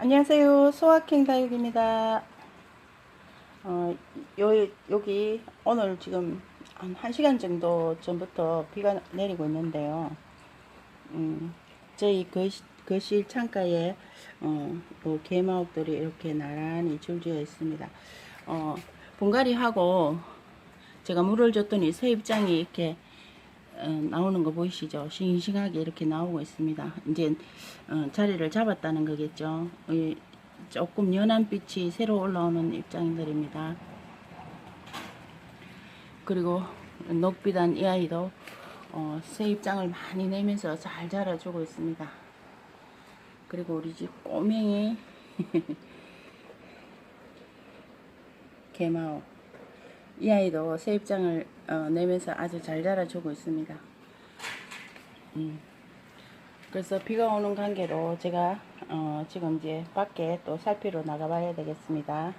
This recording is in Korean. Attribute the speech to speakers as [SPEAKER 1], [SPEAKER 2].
[SPEAKER 1] 안녕하세요. 소확행 다육입니다. 어, 요, 여기 오늘 지금 한 1시간 정도 전부터 비가 내리고 있는데요. 음, 저희 거실, 거실 창가에 어, 요 개마옥들이 이렇게 나란히 줄지어 있습니다. 어, 분갈이하고 제가 물을 줬더니 새 입장이 이렇게 어, 나오는 거 보이시죠? 싱싱하게 이렇게 나오고 있습니다. 이제 어, 자리를 잡았다는 거겠죠. 이 조금 연한 빛이 새로 올라오는 입장들입니다. 그리고 녹비단 이 아이도 어, 새 입장을 많이 내면서 잘 자라주고 있습니다. 그리고 우리 집 꼬맹이 개마오 이 아이도 새 입장을 어, 내면서 아주 잘 자라주고 있습니다. 음. 그래서 비가 오는 관계로 제가 어, 지금 이제 밖에 또 살피러 나가봐야 되겠습니다.